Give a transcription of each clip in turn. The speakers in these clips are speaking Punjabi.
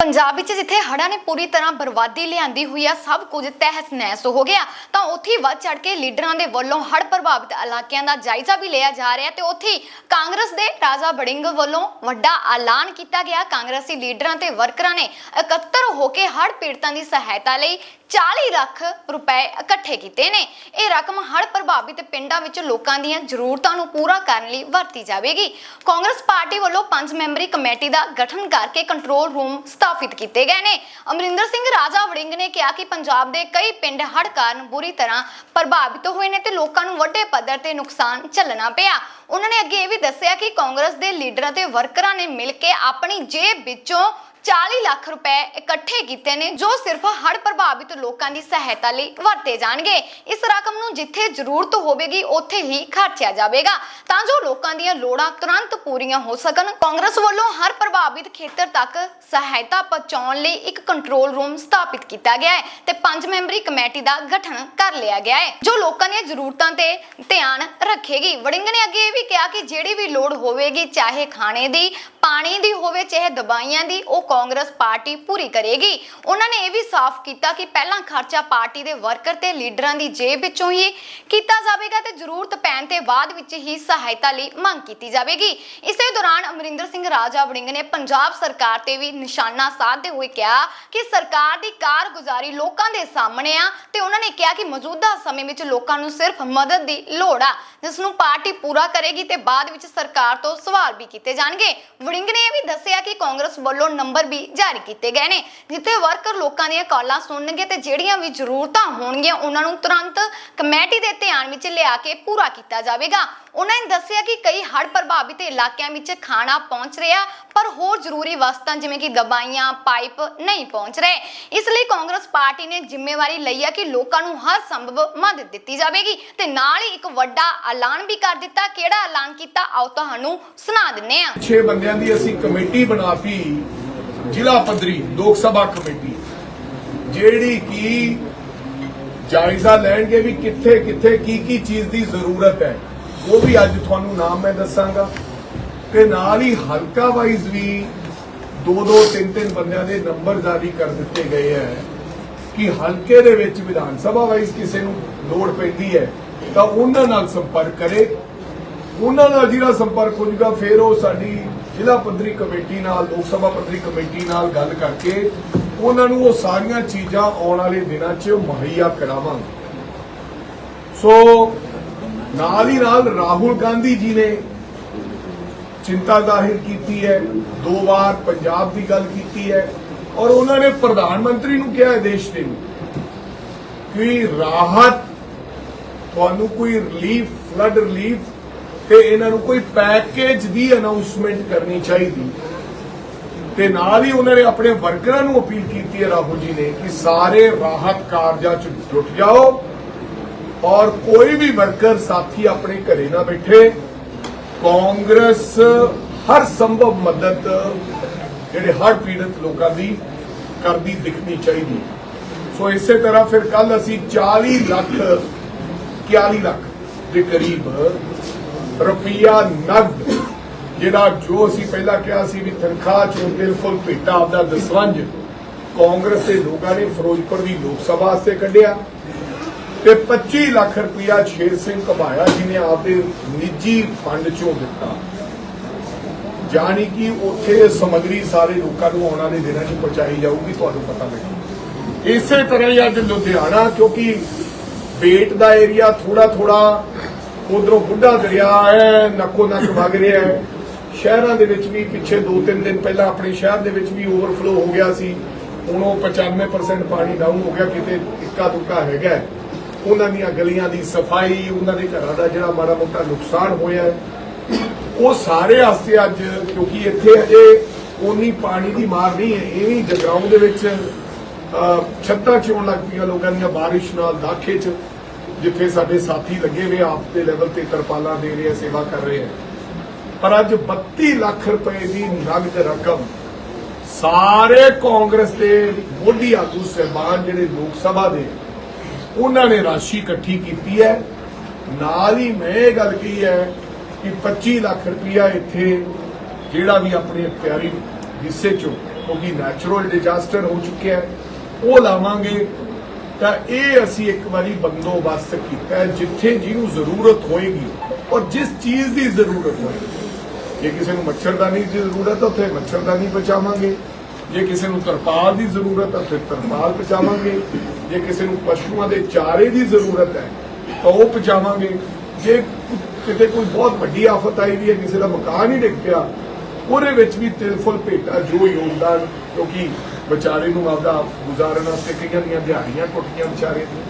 ਪੰਜਾਬ ਵਿੱਚ ਜਿੱਥੇ ਹੜ੍ਹਾਂ ਨੇ ਪੂਰੀ ਤਰ੍ਹਾਂ ਬਰਬਾਦੀ ਲਿਆਂਦੀ ਹੋਈ ਆ, ਸਭ ਕੁਝ ਤਹਿਸ ਨਹਿਸ ਹੋ ਗਿਆ। ਤਾਂ ਉੱਥੇ ਵੱਧ ਚੜ ਕੇ ਲੀਡਰਾਂ ਦੇ ਵੱਲੋਂ ਹੜ੍ਹ ਪ੍ਰਭਾਵਿਤ ਇਲਾਕਿਆਂ ਦਾ ਜਾਇਜ਼ਾ ਵੀ ਲਿਆ ਜਾ ਰਿਹਾ ਤੇ ਉੱਥੇ ਕਾਂਗਰਸ ਦੇ ਰਾਜਾ ਬੜਿੰਗ ਵੱਲੋਂ ਵੱਡਾ ਐਲਾਨ ਕੀਤਾ ਗਿਆ। ਕਾਂਗਰਸੀ ਲੀਡਰਾਂ ਤੇ ਵਰਕਰਾਂ ਨੇ ਇਕੱਤਰ ਹੋ ਕੇ ਹੜ੍ਹ ਪੀੜਤਾਂ ਦੀ ਸਹਾਇਤਾ ਲਈ 40 ਲੱਖ ਰੁਪਏ ਇਕੱਠੇ ਕੀਤੇ ਨੇ। ਇਹ ਰਕਮ ਹੜ੍ਹ ਪ੍ਰਭਾਵਿਤ ਪਿੰਡਾਂ ਵਿੱਚ ਲੋਕਾਂ ਦੀਆਂ ਜ਼ਰੂਰਤਾਂ ਨੂੰ ਪੂਰਾ ਕਰਨ ਲਈ ਵਰਤੀ ਜਾਵੇਗੀ। ਕਾਂਗਰਸ ਪਾਰਟੀ ਵੱਲੋਂ ਪੰਜ ਮੈਂਬਰੀ ਕਮੇਟੀ ਦਾ ਗਠਨ ਕਰਕੇ ਕੰਟਰੋਲ ਰੂਮ ਸਥਾਪਿਤ ਕੀਤੇ ਗਏ ਨੇ। ਅਮਰਿੰਦਰ ਸਿੰਘ ਰਾਜਾ ਵੜਿੰਗ ਨੇ ਕਿਹਾ ਕਿ ਪੰਜਾਬ ਦੇ ਕਈ ਪਿੰਡ ਹੜ੍ਹ ਕਾਰਨ ਬੁਰੀ ਤਰ੍ਹਾਂ ਪ੍ਰਭਾਵਿਤ ਹੋਏ ਨੇ ਤੇ ਲੋਕਾਂ ਨੂੰ ਵੱਡੇ ਪੱਧਰ ਤੇ ਨੁਕਸਾਨ ਝੱਲਣਾ ਪਿਆ। ਉਹਨਾਂ ਨੇ ਅੱਗੇ ਇਹ ਵੀ ਦੱਸਿਆ ਕਿ ਕਾਂਗਰਸ ਦੇ ਲੀਡਰਾਂ ਤੇ ਵਰਕਰਾਂ ਨੇ ਮਿਲ ਕੇ ਆਪਣੀ ਜੇਬ ਵਿੱਚੋਂ 40 ਲੱਖ ਰੁਪਏ ਇਕੱਠੇ ਕੀਤੇ ਨੇ, ਜੋ ਸਿਰਫ ਹੜ੍ਹ ਪ੍ਰਭਾਵਿਤ ਲੋਕਾਂ ਦੀ ਸਹਾਇਤਾ ਲਈ ਵਰਤੇ ਜਾਣਗੇ। ਇਸ ਰਕਮ ਨੂੰ ਜਿੱਥੇ ਜ਼ਰੂਰਤ ਹੋਵੇਗੀ, ਉੱਥੇ ਹੀ ਖਰਚਿਆ ਜਾਵੇਗਾ। ਤਾਂ ਜੋ ਲੋਕਾਂ ਦੀਆਂ ਲੋੜਾਂ ਤੁਰੰਤ ਪੂਰੀਆਂ ਹੋ ਸਕਣ, ਕਾਂਗਰਸ ਵੱਲੋਂ ਹਰ ਪ੍ਰਭਾਵਿਤ ਖੇਤਰ ਤੱਕ ਸਹਾਇਤਾ ਪਹੁੰਚਾਉਣ ਲਈ ਇੱਕ ਕੰਟਰੋਲ ਰੂਮ ਸਥਾਪਿਤ ਕੀਤਾ ਗਿਆ ਹੈ ਤੇ ਪੰਜ ਮੈਂਬਰੀ ਕਮੇਟੀ ਦਾ ਗਠਨ ਕਰ ਲਿਆ ਗਿਆ ਹੈ, ਜੋ ਲੋਕਾਂ ਦੀਆਂ ਜ਼ਰੂਰਤਾਂ ਤੇ ਧਿਆਨ ਰੱਖੇਗੀ। ਵੜਿੰਗ ਨੇ ਅੱਗੇ ਇਹ ਵੀ ਕਿਹਾ ਕਿ ਜਿਹੜੀ ਵੀ ਲੋੜ ਹੋਵੇਗੀ, ਚਾਹੇ ਖਾਣੇ ਦੀ, ਪਾਣੀ ਦੀ ਹੋਵੇ, ਚਾਹੇ ਦਵਾਈਆਂ ਦੀ, ਉਹ ਕਾਂਗਰਸ ਪਾਰਟੀ ਪੂਰੀ ਕਰੇਗੀ। ਉਹਨਾਂ ਨੇ ਇਹ ਵੀ ਸਾਫ਼ ਕੀਤਾ ਕਿ ਪਹਿਲਾਂ ਖਰਚਾ ਪਾਰਟੀ ਦੇ ਵਰਕਰ ਤੇ ਲੀਡਰਾਂ ਦੀ ਜੇਬ ਵਿੱਚੋਂ ਹੀ ਕੀਤਾ ਜਾਵੇਗਾ ਤੇ ਜ਼ਰੂਰਤ ਪੈਣ ਤੇ ਬਾਅਦ ਵਿੱਚ ਹੀ ਸਹਾਇਤਾ ਲਈ ਮੰਗ ਕੀਤੀ ਜਾਵੇਗੀ। ਇਸੇ ਦੌਰਾਨ ਅਮਰਿੰਦਰ ਸਿੰਘ ਰਾਜਾ ਵੜਿੰਗ ਨੇ ਪੰਜਾਬ ਸਰਕਾਰ ਤੇ ਵੀ ਨਿਸ਼ਾਨਾ ਸਾਧਦੇ ਹੋਏ ਕਿਹਾ ਕਿ ਸਰਕਾਰ ਦੀ ਕਾਰਗੁਜ਼ਾਰੀ ਲੋਕਾਂ ਦੇ ਸਾਹਮਣੇ ਆ ਤੇ ਉਹਨਾਂ ਨੇ ਕਿਹਾ ਕਿ ਮੌਜੂਦਾ ਸਮੇਂ ਵਿੱਚ ਲੋਕਾਂ ਨੂੰ ਸਿਰਫ ਮਦਦ ਦੀ ਲੋੜ ਆ, ਜਿਸ ਨੂੰ ਪਾਰਟੀ ਪੂਰਾ ਕਰੇਗੀ ਤੇ ਬਾਅਦ ਵਿੱਚ ਸਰਕਾਰ ਤੋਂ ਸਵਾਲ ਵੀ ਕੀਤੇ ਜਾਣਗੇ। ਵੜਿੰਗ ਨੇ ਇਹ ਵੀ ਦੱਸਿਆ ਕਿ ਕਾਂਗਰਸ ਵੱਲੋਂ ਨੰਬਰ ਵੀ ਜਾਰੀ ਕੀਤੇ ਗਏ ਨੇ, ਜਿੱਥੇ ਵਰਕਰ ਲੋਕਾਂ ਦੀਆਂ ਕਾਲਾਂ ਸੁਣਨਗੇ ਤੇ ਜਿਹੜੀਆਂ ਵੀ ਜ਼ਰੂਰਤਾਂ ਹੋਣਗੀਆਂ ਉਹਨਾਂ ਨੂੰ ਤੁਰੰਤ ਕਮੇਟੀ ਦੇ ਧਿਆਨ ਵਿੱਚ ਲਿਆ ਕੇ ਪੂਰਾ ਕੀਤਾ ਜਾਵੇਗਾ। ਉਹਨਾਂ ਨੇ ਦੱਸਿਆ ਕਿ ਕਈ ਹੜ੍ਹ ਪ੍ਰਭਾਵਿਤ ਇਲਾਕਿਆਂ ਵਿੱਚ ਖਾਣਾ ਪਹੁੰਚ ਰਿਹਾ, ਪਰ ਹੋਰ ਜ਼ਰੂਰੀ ਵਸਤਾਂ ਜਿਵੇਂ ਕਿ ਦਵਾਈਆਂ, ਪਾਈਪ ਨਹੀਂ ਪਹੁੰਚ ਰਹੇ। ਇਸ ਲਈ ਕਾਂਗਰਸ ਪਾਰਟੀ ਨੇ ਜ਼ਿੰਮੇਵਾਰੀ ਲਈ ਹੈ ਕਿ ਲੋਕਾਂ ਨੂੰ ਹਰ ਸੰਭਵ ਮਦਦ ਦਿੱਤੀ ਜਾਵੇਗੀ ਤੇ ਨਾਲ ਹੀ ਇੱਕ ਵੱਡਾ ਐਲਾਨ ਵੀ ਕਰ ਦਿੱਤਾ। ਕਿਹੜਾ ਐਲਾਨ ਕੀਤਾ, ਆਓ ਤੁਹਾਨੂੰ ਸੁਣਾ ਦਿੰਨੇ ਆ 6 ਬੰਦਿਆਂ ਦੀ ਅਸੀਂ ਕਮੇਟੀ ਬਣਾਤੀ ਜ਼ਿਲ੍ਹਾ ਪੱਧਰੀ ਲੋਕ ਸਭਾ ਕਮੇਟੀ, ਜਿਹੜੀ ਕਿ ਜਾਇਜ਼ਾ ਲੈਣਗੇ ਵੀ ਕਿੱਥੇ ਕਿੱਥੇ, ਕੀ ਕੀ ਚੀਜ਼ ਦੀ ਜ਼ਰੂਰਤ ਹੈ, ਉਹ ਵੀ ਅੱਜ ਤੁਹਾਨੂੰ ਨਾਮ ਮੈਂ ਦੱਸਾਂਗਾ। ਤੇ ਨਾਲ ਹੀ ਹਲਕਾ ਵਾਈਜ਼ ਵੀ ਦੋ ਦੋ, ਤਿੰਨ ਤਿੰਨ ਬੰਦਿਆਂ ਦੇ ਨੰਬਰ ਜਾਰੀ ਕਰ ਦਿੱਤੇ ਗਏ ਹੈ ਕਿ ਹਲਕੇ ਦੇ ਵਿੱਚ ਵਿਧਾਨ ਸਭਾ ਵਾਈਜ਼ ਕਿਸੇ ਨੂੰ ਲੋੜ ਪੈਂਦੀ ਹੈ, ਤਾਂ ਉਹਨਾਂ ਨਾਲ ਸੰਪਰਕ ਕਰੇ। ਉਹਨਾਂ ਨਾਲ ਜਿਹੜਾ ਸੰਪਰਕ ਹੋ ਜੂਗਾ ਫਿਰ ਉਹ ਸਾਡੀ ਜ਼ਿਲ੍ਹਾ ਪੱਧਰੀ ਕਮੇਟੀ ਨਾਲ, ਲੋਕ ਸਭਾ ਪੱਧਰੀ ਕਮੇਟੀ ਨਾਲ ਗੱਲ ਕਰਕੇ ਉਹਨਾਂ ਨੂੰ ਉਹ ਸਾਰੀਆਂ ਚੀਜ਼ਾਂ ਆਉਣ ਵਾਲੇ ਦਿਨਾਂ 'ਚ ਮੁਹੱਈਆ ਕਰਾਵਾਂਗੇ। ਸੋ ਨਾਲ ਹੀ ਨਾਲ ਰਾਹੁਲ ਗਾਂਧੀ ਜੀ ਨੇ ਚਿੰਤਾ ਜ਼ਾਹਿਰ ਕੀਤੀ ਹੈ, ਦੋ ਵਾਰ ਪੰਜਾਬ ਦੀ ਗੱਲ ਕੀਤੀ ਹੈ ਔਰ ਉਹਨਾਂ ਨੇ ਪ੍ਰਧਾਨ ਮੰਤਰੀ ਨੂੰ ਕਿਹਾ ਹੈ ਦੇਸ਼ ਦੇ ਨੂੰ ਕਿ ਰਾਹਤ, ਤੁਹਾਨੂੰ ਕੋਈ ਰਿਲੀਫ ਫਲੱਡ ਰਿਲੀਫ ਤੇ ਇਹਨਾਂ ਨੂੰ ਕੋਈ ਪੈਕੇਜ ਦੀ ਅਨਾਉਂਸਮੈਂਟ ਕਰਨੀ ਚਾਹੀਦੀ। ਤੇ ਨਾਲ ਹੀ ਉਹਨਾਂ ਨੇ ਆਪਣੇ ਵਰਕਰਾਂ ਨੂੰ ਅਪੀਲ ਕੀਤੀ ਹੈ ਰਾਹੁਲ ਜੀ ਨੇ ਕਿ ਸਾਰੇ ਰਾਹਤ ਕਾਰਜਾਂ 'ਚ ਜੁਟ ਜਾਓ ਔਰ ਕੋਈ ਵੀ ਵਰਕਰ ਸਾਥੀ ਆਪਣੇ ਘਰੇ ਨਾ ਬੈਠੇ, ਕਾਂਗਰਸ ਹਰ ਸੰਭਵ ਮਦਦ ਜਿਹੜੇ ਹਰ ਪੀੜਤ ਲੋਕਾਂ ਦੀ ਕਰਦੀ ਦਿਖਣੀ ਚਾਹੀਦੀ। ਸੋ ਇਸੇ ਤਰ੍ਹਾਂ ਫਿਰ ਕੱਲ ਅਸੀਂ 40 ਲੱਖ 41 ਲੱਖ ਦੇ ਕਰੀਬ ਰੁਪਈਆ ਨਗਦ, ਜਿਹੜਾ ਜੋ ਅਸੀਂ ਪਹਿਲਾਂ ਕਿਹਾ ਸੀ ਵੀ ਤਨਖਾਹ ਚੋਂ ਬਿਲਕੁਲ ਭੇਟਾ ਆਪਦਾ ਦਸਵੰਜ, ਕਾਂਗਰਸ ਦੇ ਲੋਕਾਂ ਨੇ ਫਿਰੋਜ਼ਪੁਰ ਦੀ ਲੋਕ ਸਭਾ ਵਾਸਤੇ ਕੱਢਿਆ ਤੇ 25 ਲੱਖ ਰੁਪਇਆ ਸ਼ੇਰ ਸਿੰਘ ਘਬਾਇਆ ਜੀ ਨੇ ਆਪਦੇ ਨਿੱਜੀ ਫੰਡ ਚੋਂ ਦਿੱਤਾ। ਜਾਣੀ ਕਿ ਉੱਥੇ ਸਮਗਰੀ ਸਾਰੇ ਲੋਕਾਂ ਨੂੰ ਆਉਣ ਵਾਲੇ ਦਿਨਾਂ 'ਚ ਪਹੁੰਚਾਈ ਜਾਊਗੀ, ਤੁਹਾਨੂੰ ਪਤਾ ਲੱਗੇ ਇਸੇ ਤਰ੍ਹਾਂ ਹੀ ਅੱਜ ਲੁਧਿਆਣਾ, ਕਿਉਂਕਿ ਬੇਟ ਦਾ ਏਰੀਆ ਥੋੜਾ ਥੋੜਾ ਉਧਰੋਂ ਬੁੱਢਾ ਦਰਿਆ ਹੈ, ਨੱਕੋ ਨੱਕ ਵਗ ਰਿਹਾ ਹੈ। ਸ਼ਹਿਰਾਂ ਦੇ ਵਿੱਚ ਵੀ ਪਿੱਛੇ 2-3 ਦਿਨ ਪਹਿਲਾਂ ਆਪਣੇ ਸ਼ਹਿਰ ਦੇ ਵਿੱਚ ਵੀ ਓਵਰਫਲੋ ਹੋ ਗਿਆ ਸੀ। ਹੁਣ ਉਹ 95% ਪਾਣੀ ਡਾਊਨ ਹੋ ਗਿਆ, ਕਿਤੇ ਇੱਕਾ ਦੁੱਕਾ ਹੈਗਾ ਉਹਨਾਂ ਦੀਆਂ ਗਲੀਆਂ ਦੀ ਸਫ਼ਾਈ, ਉਹਨਾਂ ਦੇ ਘਰਾਂ ਦਾ ਜਿਹੜਾ ਮਾੜਾ ਮੋਟਾ ਨੁਕਸਾਨ ਹੋਇਆ ਉਹ ਸਾਰੇ ਵਾਸਤੇ ਅੱਜ, ਕਿਉਂਕਿ ਇੱਥੇ ਅਜੇ ਉਨੀ ਪਾਣੀ ਦੀ ਮਾਰ ਨਹੀਂ ਹੈ, ਇਹ ਵੀ ਜਗਰਾਉਂ ਦੇ ਵਿੱਚ ਛੱਤਾਂ ਚੋਣ ਲੱਗ ਪਈਆਂ ਲੋਕਾਂ ਦੀਆਂ ਬਾਰਿਸ਼ ਨਾਲ, ਦਾਖੇ 'ਚ। ਜਿੱਥੇ ਸਾਡੇ ਸਾਥੀ ਲੱਗੇ ਹੋਏ ਆਪ ਦੇ ਲੈਵਲ ਤੇ ਤਰਪਾਲਾਂ ਦੇ ਰਹੇ ਆ, ਸੇਵਾ ਕਰ ਰਹੇ ਹੈ ਪਰ ਅੱਜ 32 ਲੱਖ ਰੁਪਏ ਦੀ ਨਗਦ ਰਕਮ ਸਾਰੇ ਕਾਂਗਰਸ ਦੇ ਮੋਢੀ ਆਗੂ ਸਹਿਬਾਨ ਜਿਹੜੇ ਲੋਕ ਸਭਾ ਦੇ, ਉਹਨਾਂ ਨੇ ਰਾਸ਼ੀ ਇਕੱਠੀ ਕੀਤੀ ਹੈ। ਨਾਲ ਹੀ ਮੈਂ ਇਹ ਗੱਲ ਕਹੀ ਹੈ ਕਿ 25 ਲੱਖ ਰੁਪਇਆ ਇੱਥੇ ਜਿਹੜਾ ਵੀ ਆਪਣੇ ਪਿਆਰੀ ਹਿੱਸੇ ਚੋਂ, ਕਿਉਂਕਿ ਨੈਚੁਰਲ ਡਿਜ਼ਾਸਟਰ ਹੋ ਚੁੱਕਿਆ ਹੈ, ਉਹ ਲਾਵਾਂਗੇ। ਤਾਂ ਇਹ ਅਸੀਂ ਇੱਕ ਵਾਰੀ ਬੰਦੋਬਸਤ ਕੀਤਾ ਜਿੱਥੇ ਜਿਹਨੂੰ ਜ਼ਰੂਰਤ ਹੋਏਗੀ ਔਰ ਜਿਸ ਚੀਜ਼ ਦੀ ਜ਼ਰੂਰਤ ਹੋਏਗੀ। ਜੇ ਕਿਸੇ ਨੂੰ ਮੱਛਰਦਾਨੀ ਦੀ ਜ਼ਰੂਰਤ ਹੈ ਉੱਥੇ ਮੱਛਰਦਾਨੀ ਪਹੁੰਚਾਵਾਂਗੇ। ਜੇ ਕਿਸੇ ਨੂੰ ਤਰਪਾਲ ਦੀ ਜ਼ਰੂਰਤ ਹੈ ਉੱਥੇ ਤਰਪਾਲ ਪਹੁੰਚਾਵਾਂਗੇ। ਜੇ ਕਿਸੇ ਨੂੰ ਪਸ਼ੂਆਂ ਦੇ ਚਾਰੇ ਦੀ ਜ਼ਰੂਰਤ ਹੈ ਤਾਂ ਉਹ ਪਹੁੰਚਾਵਾਂਗੇ। ਜੇ ਕਿਤੇ ਕੋਈ ਬਹੁਤ ਵੱਡੀ ਆਫਤ ਆਈ ਵੀ ਹੈ, ਕਿਸੇ ਦਾ ਮਕਾਨ ਹੀ ਡਿੱਗ ਪਿਆ, ਉਹਦੇ ਵਿੱਚ ਵੀ ਤਿਲ ਫੁੱਲ ਭੇਟਾ ਜੋ ਯੋਗਦਾਨ ਕਿਉਂਕਿ ਵਿਚਾਰੇ ਨੂੰ ਆਪਦਾ ਗੁਜ਼ਾਰਨ ਵਾਸਤੇ ਕਈਆਂ ਦੀਆਂ ਦਿਹਾੜੀਆਂ ਟੁੱਟੀਆਂ ਵਿਚਾਰੇ ਦੀ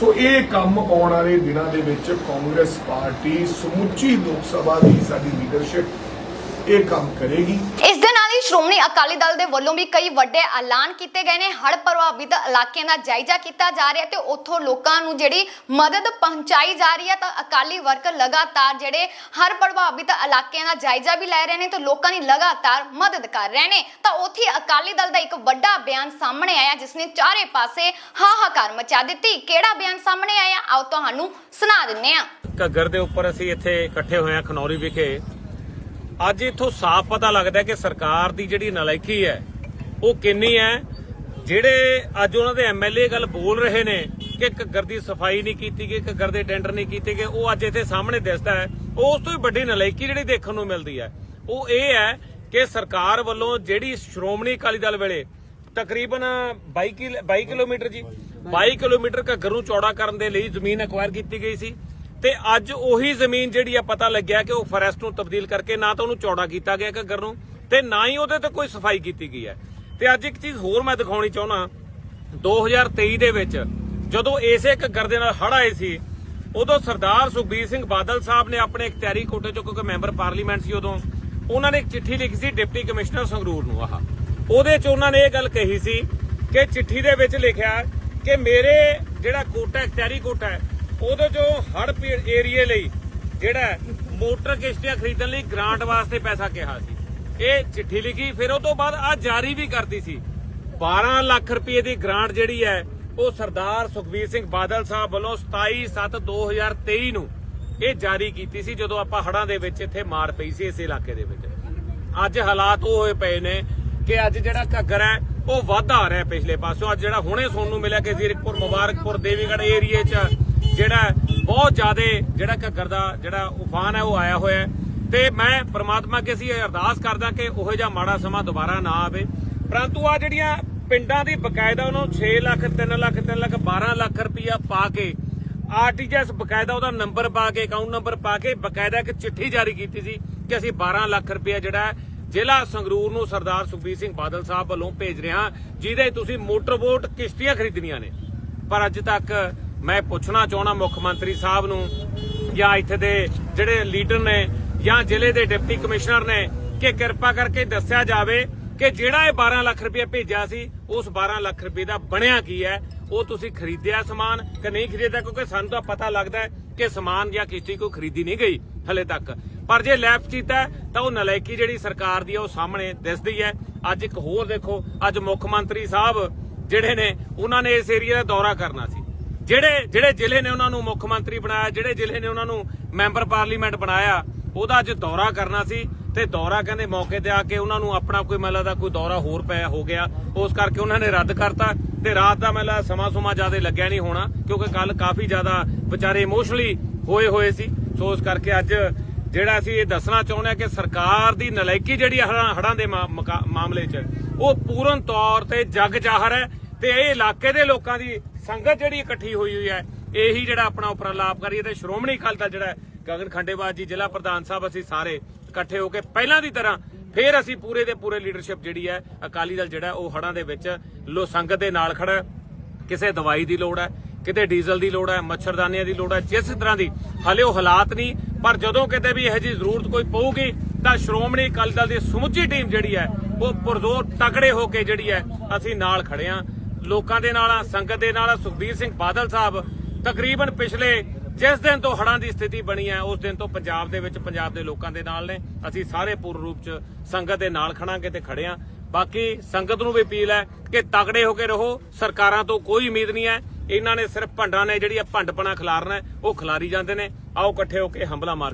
ਸੋ ਇਹ ਕੰਮ ਆਉਣ ਵਾਲੇ ਦਿਨਾਂ ਦੇ ਵਿੱਚ ਕਾਂਗਰਸ ਪਾਰਟੀ ਸਮੁੱਚੀ ਲੋਕ ਸਭਾ ਦੀ ਸਾਡੀ ਲੀਡਰਸ਼ਿਪ ਇਹ ਕੰਮ ਕਰੇਗੀ। ਇਸ ਦੇ ਸ਼੍ਰੋਮਣੀ ਅਕਾਲੀ ਦਲ ਦੇ ਵੱਲੋਂ ਵੀ ਕਈ ਵੱਡੇ ਐਲਾਨ ਕੀਤੇ ਗਏ ਨੇ। ਹੜ੍ਹ ਪ੍ਰਭਾਵਿਤ ਇਲਾਕਿਆਂ ਦਾ ਜਾਇਜ਼ਾ ਕੀਤਾ ਜਾ ਰਿਹਾ ਤੇ ਉੱਥੋਂ ਲੋਕਾਂ ਨੂੰ ਜਿਹੜੀ ਮਦਦ ਪਹੁੰਚਾਈ ਜਾ ਰਹੀ ਹੈ ਤਾਂ ਅਕਾਲੀ ਵਰਕਰ ਲਗਾਤਾਰ ਜਿਹੜੇ ਹੜ੍ਹ ਪ੍ਰਭਾਵਿਤ ਇਲਾਕਿਆਂ ਦਾ ਜਾਇਜ਼ਾ ਵੀ ਲੈ ਰਹੇ ਨੇ ਤੇ ਲੋਕਾਂ ਦੀ ਲਗਾਤਾਰ ਮਦਦ ਕਰ ਰਹੇ ਨੇ। ਤਾਂ ਉੱਥੇ ਅਕਾਲੀ ਦਲ ਦਾ ਇੱਕ ਵੱਡਾ ਬਿਆਨ ਸਾਹਮਣੇ ਆਇਆ ਜਿਸ ਨੇ ਚਾਰੇ ਪਾਸੇ ਹਾਹਾਕਾਰ ਮਚਾ ਦਿੱਤੀ। ਕਿਹੜਾ ਬਿਆਨ ਸਾਹਮਣੇ ਆਇਆ? ਆਓ ਤੁਹਾਨੂੰ ਸੁਣਾ ਦਿੰਨੇ ਆ ਘੱਗਰ ਦੇ ਉੱਪਰ ਅਸੀਂ ਇੱਥੇ ਇਕੱਠੇ ਹੋਏ ਹਾਂ, ਖਨੌਰੀ ਵਿਖੇ। ਅੱਜ ਇੱਥੋਂ ਸਾਫ਼ ਪਤਾ ਲੱਗਦਾ ਕਿ ਸਰਕਾਰ ਦੀ ਜਿਹੜੀ ਨਲਾਇਕੀ ਹੈ, ਉਹ ਕਿੰਨੀ ਹੈ। ਜਿਹੜੇ ਅੱਜ ਉਹਨਾਂ ਦੇ ਐਮਐਲਏ ਗੱਲ ਬੋਲ ਰਹੇ ਨੇ ਕਿ ਘੱਗਰ ਦੀ ਸਫ਼ਾਈ ਨਹੀਂ ਕੀਤੀ ਗਈ ਘੱਗਰ ਦੇ ਟੈਂਡਰ ਨਹੀਂ ਕੀਤੇ ਗਏ, ਉਹ ਅੱਜ ਇੱਥੇ ਸਾਹਮਣੇ ਦਿਸਦਾ ਹੈ। ਉਸ ਤੋਂ ਵੀ ਵੱਡੀ ਨਲਾਇਕੀ ਜਿਹੜੀ ਦੇਖਣ ਨੂੰ ਮਿਲਦੀ ਹੈ, ਉਹ ਇਹ ਹੈ ਕਿ ਸਰਕਾਰ ਵੱਲੋਂ ਜਿਹੜੀ ਸ਼੍ਰੋਮਣੀ ਅਕਾਲੀ ਦਲ ਵੇਲੇ ਤਕਰੀਬਨ 22 ਕਿਲ- 22 ਕਿਲੋਮੀਟਰ ਜੀ 22 ਕਿਲੋਮੀਟਰ ਘੱਗਰ ਨੂੰ ਚੌੜਾ ਕਰਨ ਦੇ ਲਈ ਜ਼ਮੀਨ ਐਕਵਾਇਰ ਕੀਤੀ ਗਈ ਸੀ। ਤੇ ਅੱਜ ਉਹੀ ਜ਼ਮੀਨ ਜਿਹੜੀ ਆ ਪਤਾ ਲੱਗਿਆ ਕਿ ਉਹ ਫੋਰੈਸਟ ਨੂੰ ਤਬਦੀਲ ਕਰਕੇ ਨਾ ਤਾਂ ਉਹਨੂੰ ਚੌੜਾ ਕੀਤਾ ਗਿਆ ਘੱਗਰ ਨੂੰ ਤੇ ਨਾ ਹੀ ਉਹਦੇ ਤੇ ਕੋਈ ਸਫ਼ਾਈ ਕੀਤੀ ਗਈ ਹੈ। ਤੇ ਅੱਜ ਇੱਕ ਚੀਜ਼ ਹੋਰ ਮੈਂ ਦਿਖਾਉਣੀ ਚਾਹੁੰਦਾ 2023 ਦੇ ਵਿੱਚ ਜਦੋਂ ਇਸੇ ਘੱਗਰ ਦੇ ਨਾਲ ਹੜ ਆਏ ਸੀ, ਉਦੋਂ ਸਰਦਾਰ ਸੁਖਬੀਰ ਸਿੰਘ ਬਾਦਲ ਸਾਹਿਬ ਨੇ ਆਪਣੇ ਇਖਤਿਆਰੀ ਕੋਟੇ ਚੋਂ ਕਿਉਂਕਿ ਮੈਂਬਰ ਪਾਰਲੀਮੈਂਟ ਸੀ ਉਦੋਂ, ਉਹਨਾਂ ਨੇ ਇੱਕ ਚਿੱਠੀ ਲਿਖੀ ਸੀ ਡਿਪਟੀ ਕਮਿਸ਼ਨਰ ਸੰਗਰੂਰ ਨੂੰ, ਆਹ। ਉਹਦੇ ਚ ਉਹਨਾਂ ਨੇ ਇਹ ਗੱਲ ਕਹੀ ਸੀ ਕਿ ਚਿੱਠੀ ਦੇ ਵਿੱਚ ਲਿਖਿਆ ਕਿ ਮੇਰੇ ਜਿਹੜਾ ਕੋਟਾ ਇਖਤਿਆਰੀ ਕੋਟਾ ਹੈ ਉਹਦੇ ਚੋਂ ਹੜ ਏਰੀਏ ਲਈ ਜਿਹੜਾ ਮੋਟਰ ਕਿਸ਼ਤੀਆਂ ਖਰੀਦਣ ਲਈ ਗ੍ਰਾਂਟ ਵਾਸਤੇ ਪੈਸਾ ਕਿਹਾ ਸੀ। ਇਹ ਚਿੱਠੀ ਲਿਖੀ, ਫਿਰ ਉਹ ਤੋਂ ਬਾਅਦ ਆ ਜਾਰੀ ਵੀ ਕਰਦੀ ਸੀ। 12 ਲੱਖ ਰੁਪਏ ਦੀ ਗ੍ਰਾਂਟ ਜਿਹੜੀ ਹੈ, ਉਹ ਸਰਦਾਰ ਸੁਖਬੀਰ ਸਿੰਘ ਬਾਦਲ ਸਾਹਿਬ ਵੱਲੋਂ 27/7/2023 ਨੂੰ ਇਹ ਜਾਰੀ ਕੀਤੀ ਸੀ, ਜਦੋਂ ਆਪਾਂ ਹੜਾਂ ਦੇ ਵਿੱਚ ਇੱਥੇ ਮਾਰ ਪਈ ਸੀ ਇਸ ਇਲਾਕੇ ਦੇ ਵਿੱਚ। ਅੱਜ ਹਾਲਾਤ ਉਹ ਹੋਏ ਪਏ ਨੇ ਕਿ ਅੱਜ ਜਿਹੜਾ ਘੱਗਰ ਹੈ, ਉਹ ਵਾਧਾ ਆ ਰਿਹਾ ਪਿਛਲੇ ਪਾਸੋਂ ਅੱਜ ਜਿਹੜਾ ਹੁਣੇ ਸੁਣਨ ਨੂੰ ਮਿਲਿਆ ਕਿ ਜ਼ੀਰਕਪੁਰ, ਮੁਬਾਰਕਪੁਰ, ਦੇਵੀਗੜ੍ਹ ਏਰੀਏ 'ਚ ਜਿਹੜਾ ਬਹੁਤ ਜ਼ਿਆਦਾ ਜਿਹੜਾ ਘੱਗਰ ਦਾ ਜਿਹੜਾ ਉਫਾਨ ਹੈ, ਉਹ ਆਇਆ ਹੋਇਆ ਹੈ। ਤੇ ਮੈਂ ਪ੍ਰਮਾਤਮਾ ਅੱਗੇ ਅਸੀਂ ਅਰਦਾਸ ਕਰਦਾ ਕਿ ਉਹੋ ਜਿਹਾ ਮਾੜਾ ਸਮਾਂ ਦੁਬਾਰਾ ਨਾ ਆਵੇ। ਪਰੰਤੂ ਆ ਜਿਹੜੀਆਂ ਪਿੰਡਾਂ ਦੀ ਬਕਾਇਦਾ ਉਹਨਾਂ ਨੂੰ 6 ਲੱਖ 3 ਲੱਖ 3 ਲੱਖ 12 ਲੱਖ ਰੁਪਇਆ ਪਾ ਕੇ ਆਰਟੀਜੀਐਸ ਬਕਾਇਦਾ ਉਹਦਾ ਨੰਬਰ ਪਾ ਕੇ, ਅਕਾਊਂਟ ਨੰਬਰ ਪਾ ਕੇ ਬਕਾਇਦਾ ਇੱਕ ਚਿੱਠੀ ਜਾਰੀ ਕੀਤੀ ਸੀ ਕਿ ਅਸੀਂ 12 ਲੱਖ ਰੁਪਇਆ ਜਿਹੜਾ ਜ਼ਿਲ੍ਹਾ ਸੰਗਰੂਰ ਨੂੰ ਸਰਦਾਰ ਸੁਖਬੀਰ ਸਿੰਘ ਬਾਦਲ ਸਾਹਿਬ ਵੱਲੋਂ ਭੇਜ ਰਿਹਾ ਜਿਹਦੇ ਤੁਸੀਂ ਮੋਟਰ ਬੋਟ ਕਿਸ਼ਤੀਆਂ ਖਰੀਦਣੀਆਂ ਨੇ। ਪਰ ਅੱਜ ਤੱਕ ਮੈਂ ਪੁੱਛਣਾ ਚਾਹਣਾ ਮੁੱਖ ਮੰਤਰੀ ਸਾਹਿਬ ਨੂੰ ਜਾਂ ਇੱਥੇ ਦੇ ਜਿਹੜੇ ਲੀਡਰ ਨੇ ਜਾਂ ਜ਼ਿਲ੍ਹੇ ਦੇ ਡਿਪਟੀ ਕਮਿਸ਼ਨਰ ਨੇ ਕਿ ਕਿਰਪਾ ਕਰਕੇ ਦੱਸਿਆ ਜਾਵੇ ਕਿ ਜਿਹੜਾ ਇਹ 12 ਲੱਖ ਰੁਪਏ ਭੇਜਿਆ ਸੀ, ਉਸ 12 ਲੱਖ ਰੁਪਏ ਦਾ ਬਣਿਆ ਕੀ ਹੈ? ਉਹ ਤੁਸੀਂ ਖਰੀਦਿਆ ਸਮਾਨ ਕਿ ਨਹੀਂ ਖਰੀਦਿਆ? ਕਿਉਂਕਿ ਸਾਨੂੰ ਤਾਂ ਪਤਾ ਲੱਗਦਾ ਕਿ ਸਮਾਨ ਜਾਂ ਕਿਸ਼ਤੀ ਕੋਈ ਖਰੀਦੀ ਨਹੀਂ ਗਈ ਹਲੇ ਤੱਕ। ਪਰ ਜੇ ਲੈਪਸ ਕੀਤਾ ਤਾਂ ਉਹ ਨਲਾਇਕੀ ਜਿਹੜੀ ਸਰਕਾਰ ਦੀ ਹੈ, ਉਹ ਸਾਹਮਣੇ ਦਿਸਦੀ ਹੈ। ਅੱਜ ਇੱਕ ਹੋਰ ਦੇਖੋ, ਅੱਜ ਮੁੱਖ ਮੰਤਰੀ ਸਾਹਿਬ ਜਿਹੜੇ ਨੇ, ਉਹਨਾਂ ਨੇ ਇਸ ਏਰੀਆ ਦਾ ਦੌਰਾ ਕਰਨਾ ਸੀ। ਜਿਹੜੇ ਜਿਹੜੇ ਜ਼ਿਲ੍ਹੇ ਨੇ ਉਹਨਾਂ ਨੂੰ ਮੁੱਖ ਮੰਤਰੀ ਬਣਾਇਆ, ਜਿਹੜੇ ਜ਼ਿਲ੍ਹੇ ਨੇ ਉਹਨਾਂ ਨੂੰ ਮੈਂਬਰ ਪਾਰਲੀਮੈਂਟ ਬਣਾਇਆ, ਉਹਦਾ ਅੱਜ ਦੌਰਾ ਕਰਨਾ ਸੀ ਤੇ ਦੌਰਾ ਕਹਿੰਦੇ ਮੌਕੇ ਤੇ ਆ ਕੇ ਉਹਨਾਂ ਨੂੰ ਆਪਣਾ ਕੋਈ ਮਤਲਬ ਦਾ ਕੋਈ ਦੌਰਾ ਹੋਰ ਪਿਆ ਹੋ ਗਿਆ। ਉਸ ਕਰਕੇ ਉਹਨਾਂ ਨੇ ਰੱਦ ਕਰਤਾ ਤੇ ਰਾਤ ਦਾ ਮਤਲਬ ਸਮਾਂ ਸੁਮਾ ਜ਼ਿਆਦਾ ਲੱਗਿਆ ਨਹੀਂ ਹੋਣਾ, ਕਿਉਂਕਿ ਕੱਲ ਕਾਫੀ ਜ਼ਿਆਦਾ ਵਿਚਾਰੇ ਇਮੋਸ਼ਨਲੀ ਹੋਏ ਹੋਏ ਸੀ। ਸੋ ਉਸ ਕਰਕੇ ਅੱਜ ਜਿਹੜਾ ਅਸੀਂ ਇਹ ਦੱਸਣਾ ਚਾਹੁੰਦੇ ਹਾਂ ਕਿ ਸਰਕਾਰ ਦੀ ਨਲਾਇਕੀ ਜਿਹੜੀ ਹੜਾਂ ਦੇ ਮਾਮਲੇ 'ਚ, ਉਹ ਪੂਰਨ ਤੌਰ ਤੇ ਜਗ ਜਾਹਰ ਹੈ ਤੇ ਇਹ ਇਲਾਕੇ ਦੇ ਲੋਕਾਂ ਦੀ ਸੰਗਤ ਜਿਹੜੀ ਇਕੱਠੀ ਹੋਈ ਹੋਈ ਹੈ, ਇਹੀ ਜਿਹੜਾ ਆਪਣਾ ਉਪਰਾਲਾ ਆਪ ਕਰੀਏ ਤੇ ਸ਼੍ਰੋਮਣੀ ਅਕਾਲੀ ਦਲ ਜਿਹੜਾ ਗਗਨ ਖੰਡੇਵਾਲ ਜੀ, ਜ਼ਿਲ੍ਹਾ ਪ੍ਰਧਾਨ ਸਾਹਿਬ, ਅਸੀਂ ਸਾਰੇ ਇਕੱਠੇ ਹੋ ਕੇ ਪਹਿਲਾਂ ਦੀ ਤਰ੍ਹਾਂ ਫੇਰ ਅਸੀਂ ਪੂਰੇ ਦੇ ਪੂਰੇ ਲੀਡਰਸ਼ਿਪ ਜਿਹੜੀ ਹੈ, ਅਕਾਲੀ ਦਲ ਜਿਹੜਾ ਉਹ ਹੜ੍ਹਾਂ ਦੇ ਵਿੱਚ ਲੋ ਸੰਗਤ ਦੇ ਨਾਲ ਖੜਾ ਕਿਸੇ ਦਵਾਈ ਦੀ ਲੋੜ ਹੈ, ਕਿਤੇ ਡੀਜ਼ਲ ਦੀ ਲੋੜ ਹੈ, ਮੱਛਰਦਾਨੀਆਂ ਦੀ ਲੋੜ ਹੈ, ਜਿਸ ਤਰ੍ਹਾਂ ਦੀ ਹਲੇ ਉਹ ਹਾਲਾਤ ਨਹੀਂ, ਪਰ ਜਦੋਂ ਕਿਤੇ ਵੀ ਇਹੋ ਜਿਹੀ ਜ਼ਰੂਰਤ ਕੋਈ ਪਊਗੀ, ਤਾਂ ਸ਼੍ਰੋਮਣੀ ਅਕਾਲੀ ਦਲ ਦੀ ਸਮੁੱਚੀ ਟੀਮ ਜਿਹੜੀ ਹੈ, ਉਹ ਪੁਰਜ਼ੋਰ ਤਕੜੇ ਹੋ ਕੇ ਜਿਹੜੀ ਹੈ, ਅਸੀਂ ਨਾਲ ਖੜੇ ਹਾਂ। ਲੋਕਾਂ ਦੇ ਨਾਲ ਸੰਗਤ ਦੇ ਨਾਲ ਸੁਖਬੀਰ ਸਿੰਘ ਬਾਦਲ ਸਾਹਿਬ ਤਕਰੀਬਨ ਪਿਛਲੇ ਜਿਸ ਦਿਨ ਤੋਂ ਹੜਾਂ ਦੀ ਸਥਿਤੀ ਬਣੀ ਹੈ, ਉਸ ਦਿਨ ਤੋਂ ਪੰਜਾਬ ਦੇ ਵਿੱਚ ਪੰਜਾਬ ਦੇ ਲੋਕਾਂ ਦੇ ਨਾਲ ਨੇ। ਅਸੀਂ ਸਾਰੇ ਪੂਰਨ ਰੂਪ ਚ ਸੰਗਤ ਦੇ ਨਾਲ ਖੜਾਂਗੇ ਤੇ ਖੜੇ ਹਾਂ। ਬਾਕੀ ਸੰਗਤ ਨੂੰ ਵੀ ਅਪੀਲ ਹੈ ਕਿ ਤਗੜੇ ਹੋ ਕੇ ਰਹੋ, ਸਰਕਾਰਾਂ ਤੋਂ ਕੋਈ ਉਮੀਦ ਨਹੀਂ ਹੈ। ਇਹਨਾਂ ਨੇ ਸਿਰਫ ਭੰਡਾਂ ਨੇ ਜਿਹੜੀ ਆ ਭੰਡਪਣਾ ਖਿਲਾਰਨਾ ਉਹ ਖਿਲਾਰੀ ਜਾਂਦੇ ਨੇ। ਆਓ ਇਕੱਠੇ ਹੋ ਕੇ ਹੰਬਲਾ ਮਾਰ ਕੇ